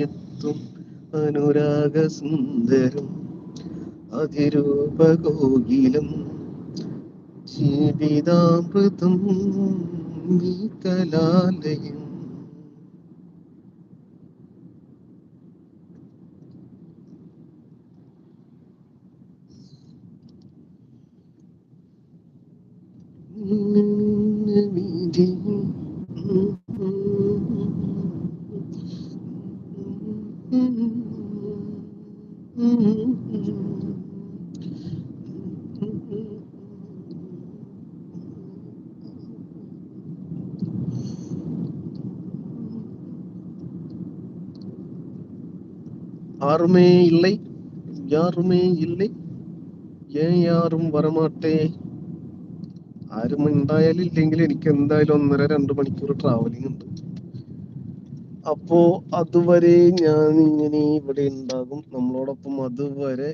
എത്തും അനുരാഗസുന്ദരം അതിരൂപകോകിലും ജീവിതാമൃതം നീ കലാലയം ஆறுமே இல்லை. யாருமே இல்லை. ஏன் யாரும் வரமாட்டே? ആരും ഉണ്ടായാലും ഇല്ലെങ്കിൽ എനിക്ക് എന്തായാലും ഒന്നര രണ്ട് മണിക്കൂർ ട്രാവലിംഗ് ഉണ്ട്. അപ്പോ അതുവരെ ഞാൻ ഇങ്ങനെ ഇവിടെ ഉണ്ടാകും. നമ്മളോടൊപ്പം അതുവരെ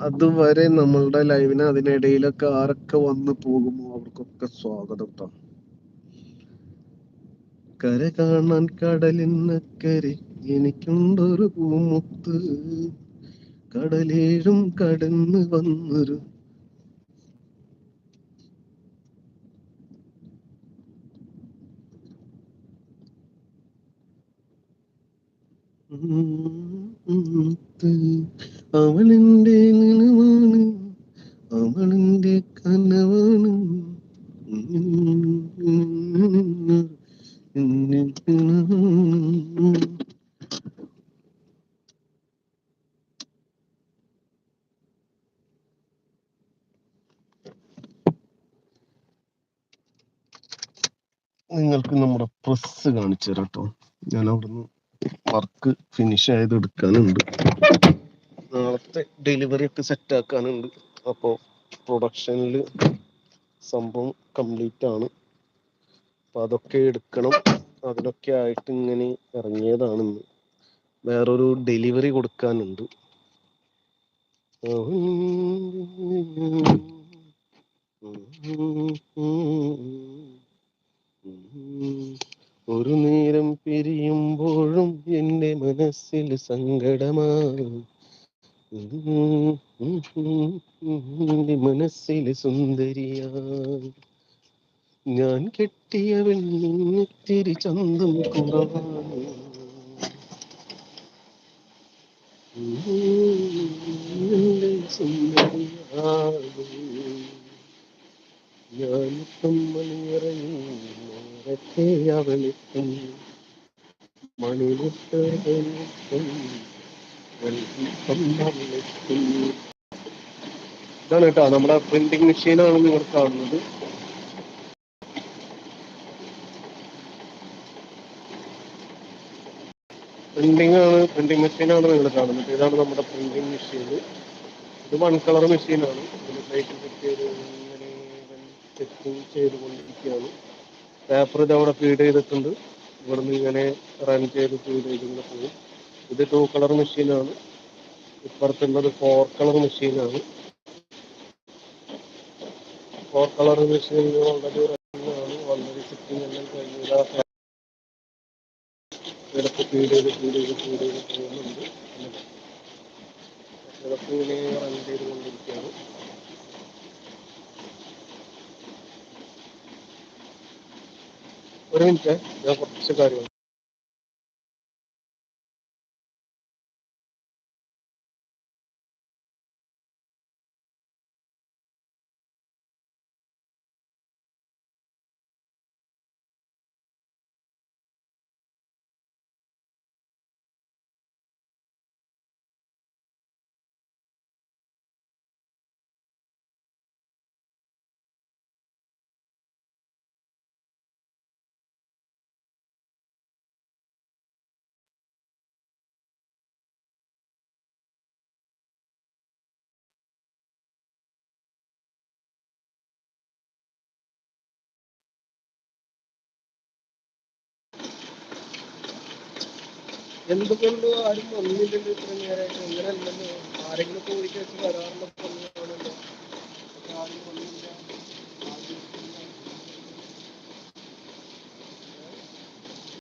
അതുവരെ നമ്മളുടെ ലൈവിന് അതിനിടയിലൊക്കെ ആരൊക്കെ വന്ന് പോകുമോ അവർക്കൊക്കെ സ്വാഗതം കേട്ടോ കര കാണാൻ കടലിനക്കരെ എനിക്കുണ്ടൊരു പൂമുത്ത്. കടലേഴും കടന്ന് വന്നൊരു മുത്ത് നിങ്ങൾക്ക് നമ്മുടെ പ്രസ് കാണിച്ചു തരാം കേട്ടോ ഞാൻ അവിടുന്ന് വർക്ക് ഫിനിഷ് ആയത് എടുക്കാനുണ്ട്. നാളത്തെ ഡെലിവറി ഒക്കെ സെറ്റ് ആക്കാനുണ്ട്. അപ്പോൾ പ്രൊഡക്ഷനിൽ സംഭവം കംപ്ലീറ്റ് ആണ്. അപ്പൊ അതൊക്കെ എടുക്കണം. അതിനൊക്കെ ആയിട്ട് ഇങ്ങനെ ഇറങ്ങിയതാണ് ഇന്ന്. വേറൊരു ഡെലിവറി കൊടുക്കാനുണ്ട്. ഒരു നേരം പിരിയുമ്പോഴും എന്റെ മനസ്സിൽ സങ്കടമാകും. എന്റെ മനസ്സിൽ സുന്ദരിയാ ഞാൻ കെട്ടിയവൻ വെണ്ണിത്തിരി ചന്തം കുറവാണ്. അവളിപ്പം ഇതാണ് കേട്ടോ നമ്മുടെ പ്രിന്റിംഗ് മെഷീനാണ് നിങ്ങൾ കാണുന്നത്. പ്രിന്റിംഗ് ആണ് പ്രിന്റിംഗ് മെഷീനാണ് നിങ്ങൾ കാണുന്നത്. ഇതാണ് നമ്മുടെ പ്രിന്റിംഗ് മെഷീൻ ഇത് വൺ കളർ മെഷീനാണ് ഇതിന് പ്ലേറ്റ് സെറ്റ് ചെയ്ത് ഇങ്ങനെ സെറ്റിംഗ് ചെയ്തുകൊണ്ടിരിക്കുകയാണ്. പേപ്പർ ഇത് അവിടെ ഫീഡ് ചെയ്തിട്ടുണ്ട്. ഇവിടുന്ന് ഇങ്ങനെ റൺ ചെയ്ത് ഫീഡ് ചെയ്ത് ഇങ്ങനെ പോകും. ഇത് ടു കളർ മെഷീനാണ് ഇപ്പുറത്തുള്ളത് ഫോർ കളർ മെഷീനാണ് ഫോർ കളർ മെഷീൻ റണ്ണിങ് ആണ് വളരെ സെറ്റിംഗ് എല്ലാം കഴിഞ്ഞ. ഇടയ്ക്ക് ഫീഡ് ചെയ്ത് ഫീഡ് ചെയ്ത് ഫീഡ് ചെയ്ത് പോകുന്നുണ്ട്. ഇടയ്ക്ക് ഇങ്ങനെ റൺ ചെയ്തുകൊണ്ടിരിക്കുകയാണ് ट्रेन पे यहाँ पर से गाड़ी എന്തുകൊണ്ട് ആരും വന്നില്ലല്ലോ ഇത്ര നേരമായിട്ട് അങ്ങനെയല്ലല്ലോ ആരെങ്കിലും പോയി വെച്ച് വരാറുള്ളപ്പോൾ